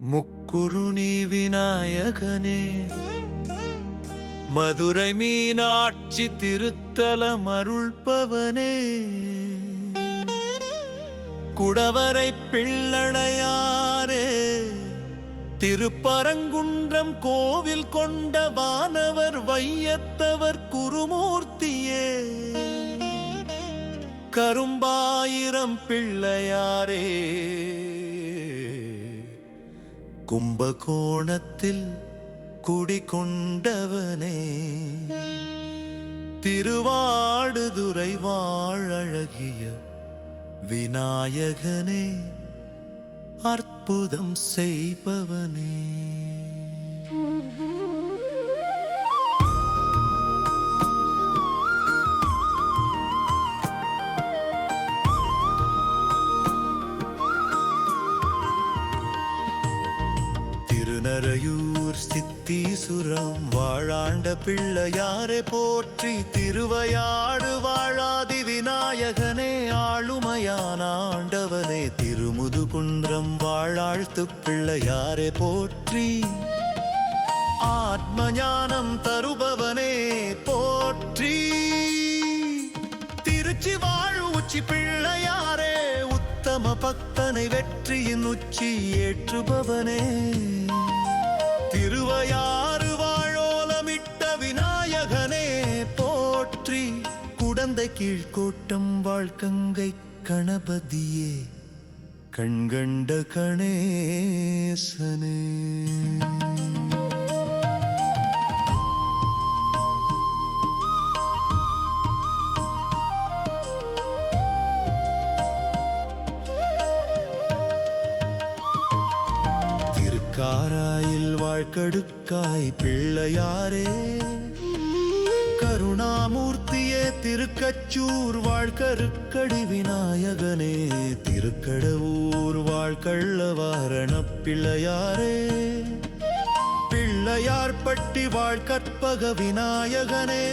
முக்குருணி விநாயகனே மதுரை மீனாட்சி திருத்தலம் அருள்பவனே குடவரை பிள்ளடையாரே திருப்பரங்குன்றம் கோவில் கொண்ட வானவர் வையத்தவர் குருமூர்த்தியே கரும்பாயிரம் பிள்ளையாரே. கும்பகோணத்தில் குடிகொண்டவனே திருவாடுதுறை வாழழகிய விநாயகனே அற்புதம் செய்பவனே. திருநரையூர் சித்தீசுரம் வாழாண்ட பிள்ளையாரை போற்றி திருவையாடு வாழாதி விநாயகனே ஆளுமையான ஆண்டவனே திருமுதுகுன்றம் வாழாழ்த்து பிள்ளையாரை போற்றி. ஆத்ம ஞானம் தருபவனே போற்றி. திருச்சி வாழு உச்சி பிள்ளையாரே உத்தம பக்தனை வெற்றியின் உச்சி ஏற்றுபவனே. கீழ்கோட்டம் வாழ்க்கங்கை கணபதியே கண்கண்ட கணேசனே. திருக்காராயில் வாழ்க்கடுக்காய் பிள்ளையாரே கருணாமூர்த்தி திருக்கச்சூர் வாழ்கருக்கடி விநாயகனே திருக்கடவூர் வாழ்கள்ளவாரண பிள்ளையாரே பிள்ளையார்பட்டி வாழ்கற்பக விநாயகனே.